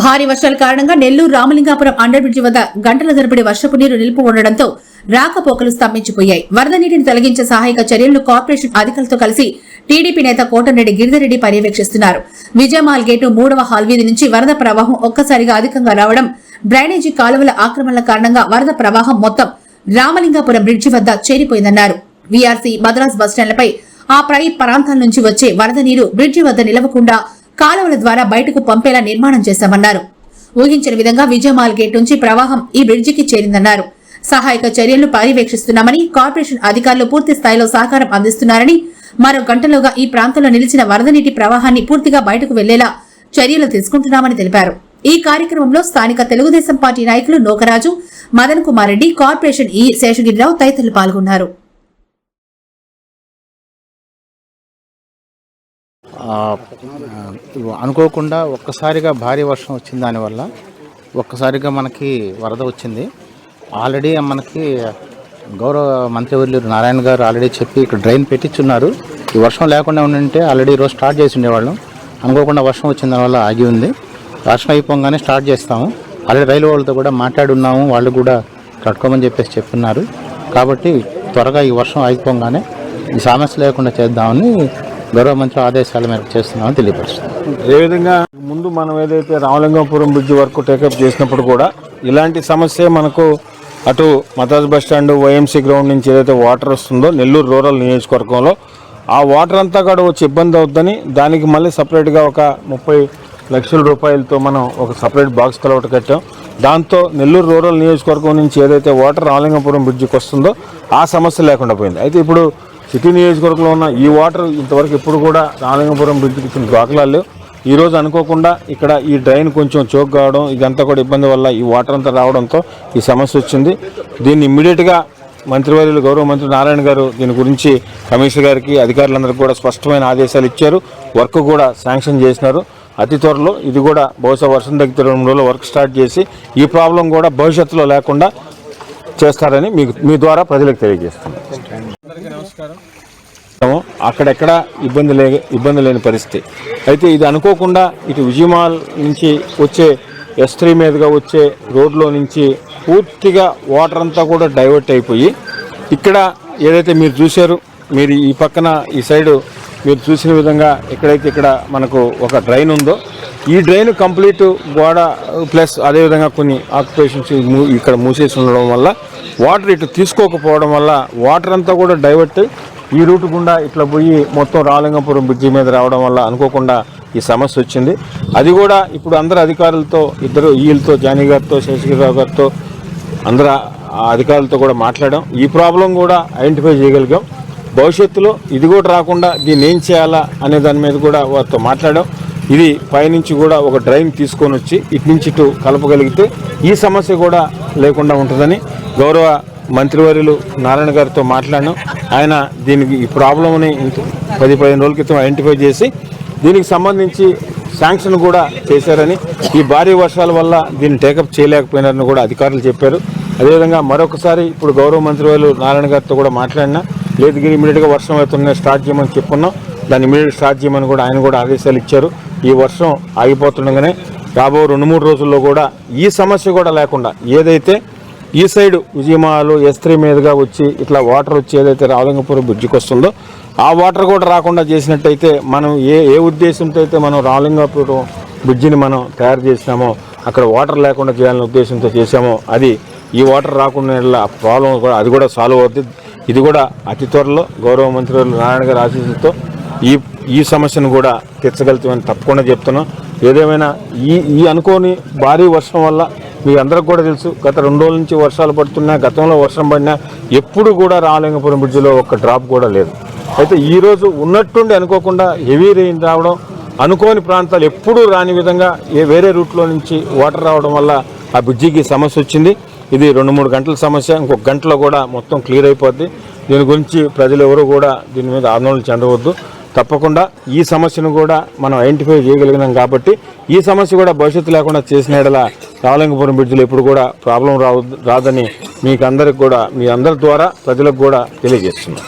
భారీ వర్షాల కారణంగా నెల్లూరు రామలింగాపురం అండర్ బ్రిడ్జి వద్ద గంటల తరబడి వర్షపు నీరు నిలుపు ఉండడంతో రాకపోకలు స్తంభించిపోయాయి. వరద నీటిని తొలగించే సహాయక చర్యలను కార్పొరేషన్ అధికారులతో కలిసి టీడీపీ నేత కోటరెడ్డి గిరిధరెడ్డి పర్యవేక్షిస్తున్నారు. విజయమాల్ గేటు మూడవ హాల్వీధి నుంచి వరద ప్రవాహం ఒక్కసారిగా అధికంగా రావడం డ్రైనేజీ కాలువల ఆక్రమణల కారణంగా వరద ప్రవాహం మొత్తం రామలింగాపురం బ్రిడ్జి వద్ద చేరిపోయిందన్నారు. వీఆర్సీ మద్రాస్ బస్టాండ్లపై ఆ పై ప్రాంతాల నుంచి వచ్చే వరద నీరు బ్రిడ్జి వద్ద నిలవకుండా కాలువల ద్వారా బయటకు పంపేలా నిర్మాణం చేశామన్నారు. ఊహించిన విధంగా విజయమాల్ గేట్ నుంచి ప్రవాహం ఈ బ్రిడ్జికి చేరిందన్నారు. సహాయక చర్యలను పర్యవేక్షిస్తున్నామని కార్పొరేషన్ అధికారులు పూర్తి స్థాయిలో సహకారం అందిస్తున్నారని మరో గంటలోగా ఈ ప్రాంతంలో నిలిచిన వరద నీటి ప్రవాహాన్ని పూర్తిగా బయటకు వెళ్ళేలా చర్యలు తీసుకుంటున్నామని తెలిపారు. ఈ కార్యక్రమంలో స్థానిక తెలుగుదేశం పార్టీ నాయకులు నోకరాజు మదన్ కుమార్ రెడ్డి కార్పొరేషన్ ఈ శేషగిరిరావు తదితరులు పాల్గొన్నారు. అనుకోకుండా ఒక్కసారిగా భారీ వర్షం వచ్చింది దానివల్ల ఒక్కసారిగా మనకి వరద వచ్చింది. ఆల్రెడీ మనకి గౌరవ మంత్రివర్యులు నారాయణ గారు ఆల్రెడీ చెప్పి ఇక్కడ డ్రైన్ పెట్టించున్నారు ఈ వర్షం లేకుండా ఉండింటే ఆల్రెడీ ఈరోజు స్టార్ట్ చేసి ఉండేవాళ్ళం. అనుకోకుండా వర్షం వచ్చిన దానివల్ల ఆగి ఉంది. వర్షం అయిపోగానే స్టార్ట్ చేస్తాము. ఆల్రెడీ రైలు వాళ్ళతో కూడా మాట్లాడున్నాము వాళ్ళు కూడా కట్టుకోమని చెప్పేసి చెప్తున్నారు కాబట్టి త్వరగా ఈ వర్షం అయిపోగానే ఈ సమస్య లేకుండా చేద్దామని గౌరవ మంత్రి ఆదేశాల మేరకు చేస్తున్నామని తెలియపరుస్తుంది విధంగా ముందు మనం ఏదైతే రామలింగపురం బ్రిడ్జ్ వరకు టేకప్ చేసినప్పుడు కూడా ఇలాంటి సమస్య మనకు అటు మతాజ్ బస్ స్టాండ్ వైఎంసీ గ్రౌండ్ నుంచి ఏదైతే వాటర్ వస్తుందో నెల్లూరు రూరల్ నియోజకవర్గంలో ఆ వాటర్ అంతా కూడా వచ్చి ఇబ్బంది అవుద్దని దానికి మళ్ళీ సపరేట్గా ఒక ముప్పై లక్షల రూపాయలతో మనం ఒక సపరేట్ బాక్స్ కలవట కట్టాం. దాంతో నెల్లూరు రూరల్ నియోజకవర్గం నుంచి ఏదైతే వాటర్ రామలింగపురం బ్రిడ్జికి వస్తుందో ఆ సమస్య లేకుండా పోయింది. అయితే ఇప్పుడు సిటీ నియోజకవర్గంలో ఉన్న ఈ వాటర్ ఇంతవరకు ఎప్పుడు కూడా రాలింగపురం బ్రిడ్జికి ఇచ్చిన దాఖలాలు ఈరోజు ఈ రోజు అనుకోకుండా ఇక్కడ ఈ డ్రైన్ కొంచెం చోక్ కావడం ఇదంతా కూడా ఇబ్బంది వల్ల ఈ వాటర్ అంతా రావడంతో ఈ సమస్య వచ్చింది. దీన్ని ఇమ్మీడియట్గా మంత్రివర్యులు గౌరవ మంత్రి నారాయణ గారు దీని గురించి కమిషనర్ గారికి అధికారులందరికీ కూడా స్పష్టమైన ఆదేశాలు ఇచ్చారు. వర్క్ కూడా శాంక్షన్ చేసినారు. అతి త్వరలో ఇది కూడా బహుశా వర్షం దగ్గర రెండు వర్క్ స్టార్ట్ చేసి ఈ ప్రాబ్లం కూడా భవిష్యత్తులో లేకుండా చేస్తారని మీకు మీ ద్వారా ప్రజలకు నమస్కారం. అక్కడెక్కడ ఇబ్బంది లే ఇబ్బంది లేని పరిస్థితి. అయితే ఇది అనుకోకుండా ఇటు విజయమాల్ నుంచి వచ్చే ఎస్ త్రీ మీదుగా వచ్చే రోడ్లో నుంచి పూర్తిగా వాటర్ అంతా కూడా డైవర్ట్ అయిపోయి ఇక్కడ ఏదైతే మీరు చూశారు మీరు ఈ పక్కన ఈ సైడు మీరు చూసిన విధంగా ఎక్కడైతే ఇక్కడ మనకు ఒక డ్రైన్ ఉందో ఈ డ్రైన్ కంప్లీట్ గోడ ప్లస్ అదేవిధంగా కొన్ని ఆక్యుపేషన్స్ ఇక్కడ మూసేసి ఉండడం వల్ల వాటర్ ఇటు తీసుకోకపోవడం వల్ల వాటర్ అంతా కూడా డైవర్ట్ ఈ రూట్ గుండా ఇట్లా పోయి మొత్తం రాలింగపురం బ్రిడ్జి మీద రావడం వల్ల అనుకోకుండా ఈ సమస్య వచ్చింది. అది కూడా ఇప్పుడు అందరు అధికారులతో ఇద్దరు వీళ్ళతో జానీ గారితో శేషగిరిరావు గారితో అందరు ఆ అధికారులతో కూడా మాట్లాడాం. ఈ ప్రాబ్లం కూడా ఐడెంటిఫై చేయగలిగాం. భవిష్యత్తులో ఇది కూడా రాకుండా దీన్ని ఏం చేయాలా అనే దాని మీద కూడా వారితో మాట్లాడాం. ఇది పైనుంచి కూడా ఒక డ్రైన్ తీసుకొని వచ్చి ఇటు నుంచి ఇటు కలపగలిగితే ఈ సమస్య కూడా లేకుండా ఉంటుందని గౌరవ మంత్రివర్యులు నారాయణ గారితో మాట్లాడాను ఆయన దీనికి ఈ ప్రాబ్లమ్ని పది పదిహేను రోజుల క్రితం ఐడెంటిఫై చేసి దీనికి సంబంధించి శాంక్షన్ కూడా చేశారని ఈ భారీ వర్షాల వల్ల దీన్ని టేకప్ చేయలేకపోయినారని కూడా అధికారులు చెప్పారు. అదేవిధంగా మరొకసారి ఇప్పుడు గౌరవ మంత్రివర్యులు నారాయణ గారితో కూడా మాట్లాడినా లేదు ఇమీడియట్గా వర్షం అవుతున్నాయి స్టార్ట్ చేయమని చెప్పుకున్నాం దాన్ని ఇమీడియట్ స్టార్ట్ చేయమని కూడా ఆయన కూడా ఆదేశాలు ఇచ్చారు. ఈ వర్షం ఆగిపోతుండగానే రాబో రెండు మూడు రోజుల్లో కూడా ఈ సమస్య కూడా లేకుండా ఏదైతే ఈ సైడు విజయమాలు ఎస్త్రీ మీదుగా వచ్చి ఇట్లా వాటర్ వచ్చి ఏదైతే రావలింగపురం బ్రిడ్జికి వస్తుందో ఆ వాటర్ కూడా రాకుండా చేసినట్టయితే మనం ఏ ఏ ఉద్దేశంతో అయితే మనం రావలింగపురం బ్రిడ్జిని మనం తయారు చేసినామో అక్కడ వాటర్ లేకుండా చేయాలనే ఉద్దేశంతో చేసామో అది ఈ వాటర్ రాకుండా ప్రాబ్లం కూడా అది కూడా సాల్వ్ అవుతుంది ఇది కూడా అతి త్వరలో గౌరవ మంత్రి నారాయణ గారి ఆశీస్సులతో ఈ ఈ సమస్యను కూడా తీర్చగలుగుతామని తప్పకుండా చెప్తున్నాం. ఏదేమైనా ఈ ఈ అనుకోని భారీ వర్షం వల్ల మీ అందరికి కూడా తెలుసు గత రెండు రోజుల నుంచి వర్షాలు పడుతున్నా గతంలో వర్షం పడినా ఎప్పుడు కూడా రామలింగపురం బ్రిడ్జిలో ఒక్క డ్రాప్ కూడా లేదు. అయితే ఈ రోజు ఉన్నట్టుండి అనుకోకుండా హెవీ రెయిన్ రావడం అనుకోని ప్రాంతాలు ఎప్పుడూ రాని విధంగా ఏ వేరే రూట్లో నుంచి వాటర్ రావడం వల్ల ఆ బ్రిడ్జికి సమస్య వచ్చింది. ఇది రెండు మూడు గంటల సమస్య ఇంకొక గంటలో కూడా మొత్తం క్లియర్ అయిపోద్ది. దీని గురించి ప్రజలు ఎవరు కూడా దీని మీద ఆందోళన చెందవద్దు. తప్పకుండా ఈ సమస్యను కూడా మనం ఐడెంటిఫై చేయగలిగినాం కాబట్టి ఈ సమస్య కూడా భవిష్యత్తు లేకుండా చేసిన ఎడల రావలింగపురం బ్రిడ్జ్లో ఎప్పుడు కూడా ప్రాబ్లం రావు రాదని మీకు అందరికి కూడా మీ అందరి ద్వారా ప్రజలకు కూడా తెలియజేస్తున్నాం.